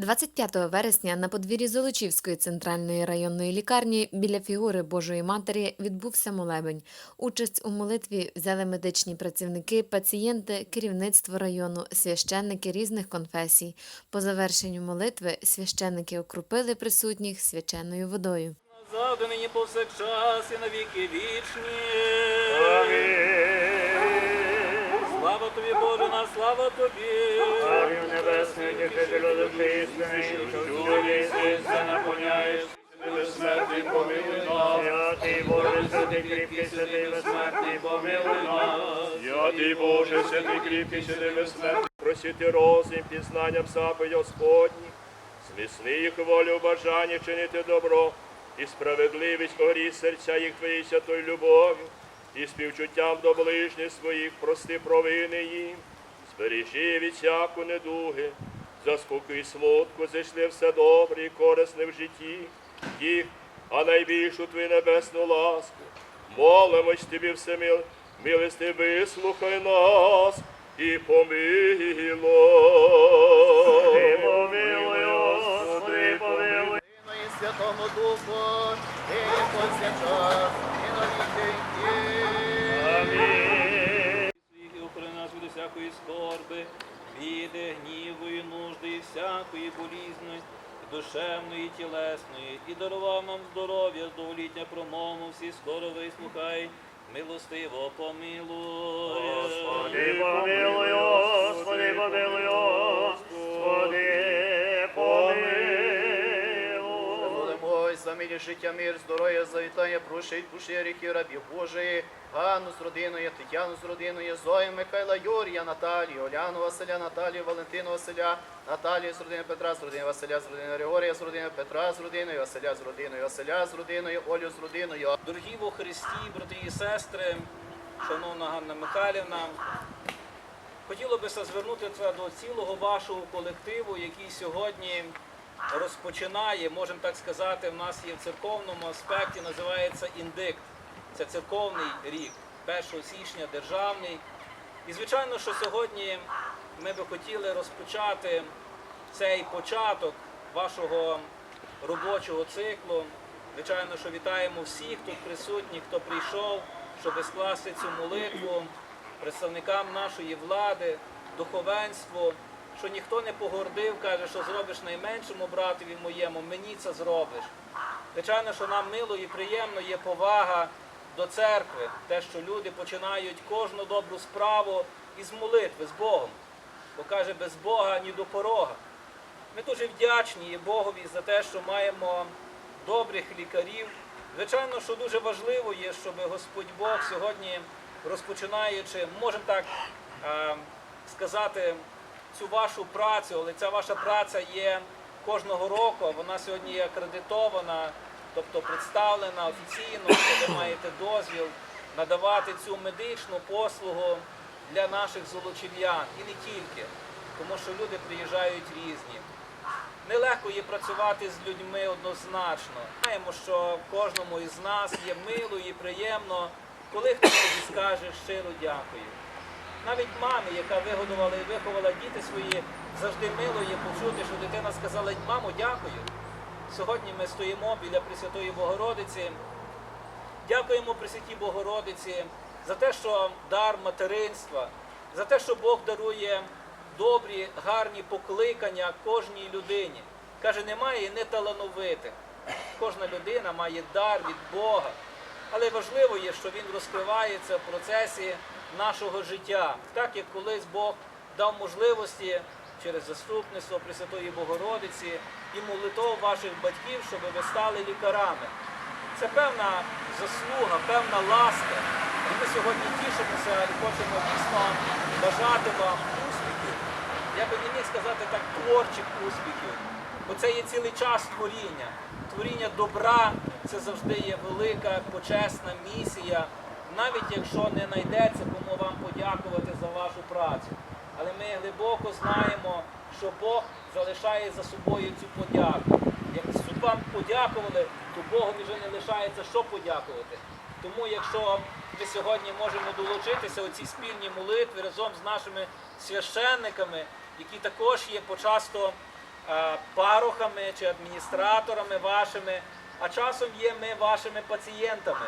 25 вересня на подвір'ї Золочівської центральної районної лікарні біля фігури Божої Матері відбувся молебень. Участь у молитві взяли медичні працівники, пацієнти, керівництво району, священники різних конфесій. По завершенню молитви священники окропили присутніх свяченою водою. Завжди нині повсякчас і на віки вічні. Слава слава тобі. Царю небесний, дихателю душі істини, що всюди все наповняєш, безсмертний помилуй нас. Святий Боже, святий кріпкий, святий безсмертний помилуй нас. Святий Боже, святий кріпкий, святий безсмертний. Просити розум, пізнанням заповідь Господніх, смісни їх волю, бажання чинити добро, і справедливість огрій серця їх твоєї святої любові, і співчуттям до ближніх своїх прости провини їм. Збережи від всяку недуги, заспокій смутку, зайшли все добре і корисне в житті їх, а найбільшу твою небесну ласку. Молимось тобі всемил, милости вислухай нас і помилуй. Помилуй, Господи, помилуй. Сину і Святому Духу, і повсякчас, і на віки. Амінь. Усякої скорби, біди, гніву і нужди, і всякої болізної, і душевної, і тілесної, і дарував нам здоров'я, здоволіття промову, всі скоро вислухай, милостиво помилуй. Господи, помилуй, Господи, помилуй, Молимось життя, мир, здоров'я, завітання, прощить душі гріхів рабів Божої, Ганну з родиною, Тетяну з родиною, Зою, Михайла, Юрія, Наталію, Оляну Василя, Наталію, Валентину Василя, Наталію з родиною Петра, з родиною Василя, з родиною Григорія, з родиною Петра, з родиною, Василя з родиною, Василя з родиною, Олю з родиною. Дорогі во Христі, брати і сестри, шановна Ганна Михайлівна, хотіло би звернутися до цілого вашого колективу, який сьогодні розпочинає, можемо так сказати, в нас є в церковному аспекті, називається індикт. Це церковний рік, 1 січня державний. І звичайно, що сьогодні ми би хотіли розпочати цей початок вашого робочого циклу. Звичайно, що вітаємо всіх тут присутніх, хто прийшов, щоб скласти цю молитву представникам нашої влади, духовенству, що ніхто не погордив, каже, що зробиш найменшому братові моєму, мені це зробиш. Звичайно, що нам мило і приємно є повага до церкви, те, що люди починають кожну добру справу із молитви з Богом. Бо каже, без Бога ні до порога. Ми дуже вдячні Богові за те, що маємо добрих лікарів. Звичайно, що дуже важливо є, щоб Господь Бог сьогодні, розпочинаючи, можемо так е, сказати, цю вашу працю, але ця ваша праця є кожного року, вона сьогодні є акредитована, тобто представлена офіційно, ви маєте дозвіл надавати цю медичну послугу для наших золочів'ян і не тільки, тому що люди приїжджають різні. Нелегко є працювати з людьми однозначно. Знаємо, що кожному із нас є мило і приємно, коли хтось скаже щиро дякую. Навіть мамі, яка вигодувала і виховала діти свої, завжди мило є почути, що дитина сказала, мамо, дякую. Сьогодні ми стоїмо біля Пресвятої Богородиці. Дякуємо Пресвятій Богородиці за те, що дар материнства, за те, що Бог дарує добрі, гарні покликання кожній людині. Каже, немає неталановитих. Кожна людина має дар від Бога. Але важливо є, що він розкривається в процесі нашого життя, так як колись Бог дав можливості через заступництво Пресвятої Богородиці і молитов ваших батьків, щоб ви стали лікарами. Це певна заслуга, певна ласка. І ми сьогодні тішимося і хочемо дійсно бажати вам успіхів. Я би не міг сказати так творчих успіхів, бо це є цілий час творіння. Творіння добра це завжди є велика почесна місія, навіть якщо не знайдеться кому вам подякувати за вашу працю. Але ми глибоко знаємо, що Бог залишає за собою цю подяку. Як суд вам подякували, то Богові вже не лишається що подякувати. Тому якщо ми сьогодні можемо долучитися у цій спільній молитві разом з нашими священниками, які також є почасто е, парохами чи адміністраторами вашими, а часом є ми вашими пацієнтами.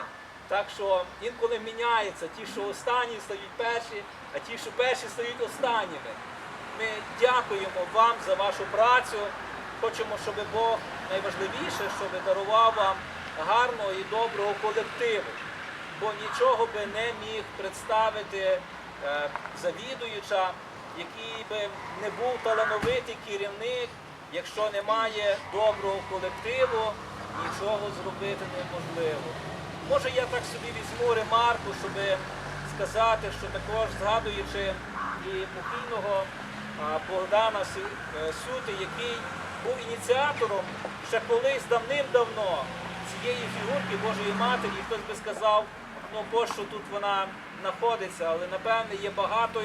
Так що інколи міняється ті, що останні стають перші, а ті, що перші стають останніми. Ми дякуємо вам за вашу працю. Хочемо, щоб Бог найважливіше, щоб дарував вам гарного і доброго колективу. Бо нічого би не міг представити е, завідуюча, який би не був талановитий керівник, якщо немає доброго колективу, нічого зробити неможливо. Може я так собі візьму ремарку, щоб сказати, що також згадуючи і покійного Богдана е, Сюти, який був ініціатором ще колись давним-давно цієї фігурки Божої Матері, і хтось би сказав, ну пощо тут вона знаходиться, але напевне є багато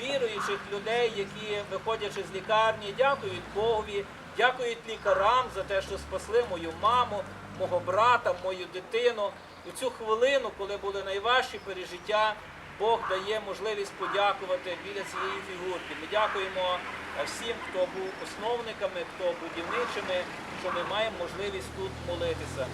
віруючих людей, які, виходячи з лікарні, дякують Богові, дякують лікарам за те, що спасли мою маму, мого брата, мою дитину. У цю хвилину, коли були найважчі пережиття, Бог дає можливість подякувати біля цієї фігурки. Ми дякуємо е, всім, хто був основниками, хто будівничими, що ми маємо можливість тут молитися.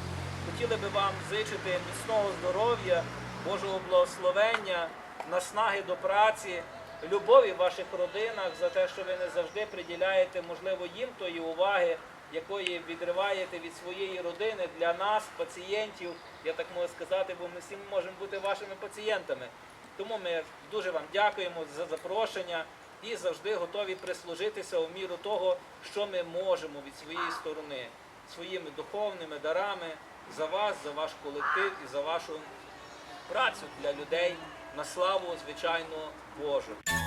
Хотіли би вам зичити міцного здоров'я, Божого благословення, наснаги до праці, любові в ваших родинах за те, що ви не завжди приділяєте, можливо, їм тої уваги, якої відриваєте від своєї родини для нас, пацієнтів, я так можу сказати, бо ми всі можемо бути вашими пацієнтами. Тому ми дуже вам дякуємо за запрошення і завжди готові прислужитися у міру того, що ми можемо від своєї сторони, своїми духовними дарами за вас, за ваш колектив і за вашу працю для людей на славу, звичайно, Божу.